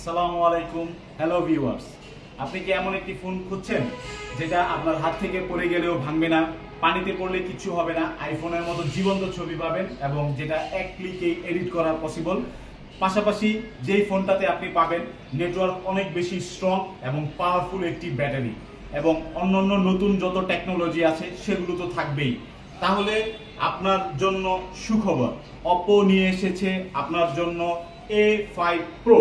আসসালামু আলাইকুম। Hello viewers আপনি কি এমন একটি ফোন খুঁজছেন? যেটা আপনার হাত থেকে পড়ে গেলেও ভাঙবে না, পানিতে পড়লে কিছু হবে না আইফোনের মতো জীবন্ত ছবি পাবেন এবং যেটা এক ক্লিকে এডিট করা পসিবল পাশাপাশি যেই ফোনটাতে আপনি পাবেন নেটওয়ার্ক অনেক বেশি স্ট্রং এবং পাওয়ারফুল একটি ব্যাটারি এবং অন্যান্য নতুন যত টেকনোলজি আছে, সেগুলো তো থাকবেই। তাহলে আপনার জন্য সুখবর। অপো নিয়ে এসেছে আপনার জন্য এ ফাইভ প্রো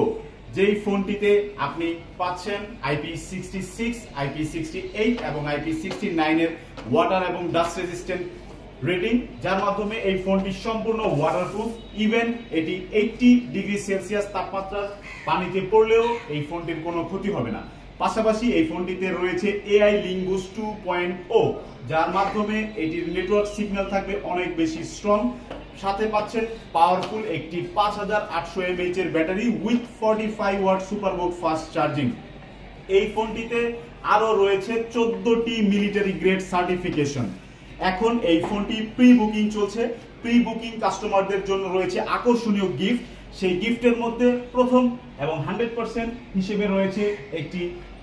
যেই ফোনটিতে আপনি পাচ্ছেন IP sixty six IP sixty eight এবং আইপি সিক্সটি নাইনের ওয়াটার এবং ডাস্ট রেজিস্ট্যান্ট রেটিং যার মাধ্যমে এই ফোনটি সম্পূর্ণ ওয়াটারপ্রুফ ইভেন এটি এইটটি ডিগ্রি সেলসিয়াস তাপমাত্রার পানিতে পড়লেও এই ফোনটির কোনো ক্ষতি হবে না। পাশাপাশি এই ফোনটিতে রয়েছে এআই লিঙ্গুস টু পয়েন্ট ও যার মাধ্যমে এটির নেটওয়ার্ক সিগন্যাল থাকবে অনেক বেশি স্ট্রং সাথে পাচ্ছেন পাওয়ারফুল একটি পাঁচ হাজার আটশো এমএইচ এর battery with forty five watt board fast charging এই ফোনটিতে আরও রয়েছে চোদ্দটি মিলিটারি গ্রেড সার্টিফিকেশন এখন এই ফোনটি প্রি বুকিং চলছে। প্রি বুকিং কাস্টমারদের জন্য রয়েছে আকর্ষণীয় গিফট সেই গিফটের মধ্যে প্রথম এবং হান্ড্রেড পার্সেন্ট হিসেবে রয়েছে একটি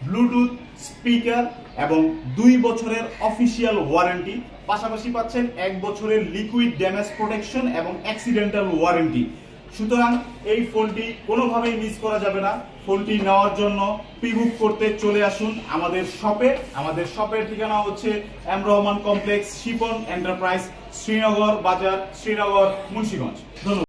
ব্লুটুথ স্পিকার এবং দুই বছরের অফিসিয়াল ওয়ারেন্টি। পাশাপাশি পাচ্ছেন এক বছরের লিকুইড ড্যামেজ প্রোটেকশন এবং অ্যাক্সিডেন্টাল ওয়ারেন্টি। সুতরাং এই ফোনটি কোনোভাবেই মিস করা যাবে না। ফোনটি নেওয়ার জন্য প্রিবুক করতে চলে আসুন আমাদের শপে। আমাদের শপের ঠিকানা হচ্ছে M Rahman complex, Shipon enterprise, Srinagar Bazar, Srinagar, Munshiganj. ধন্যবাদ।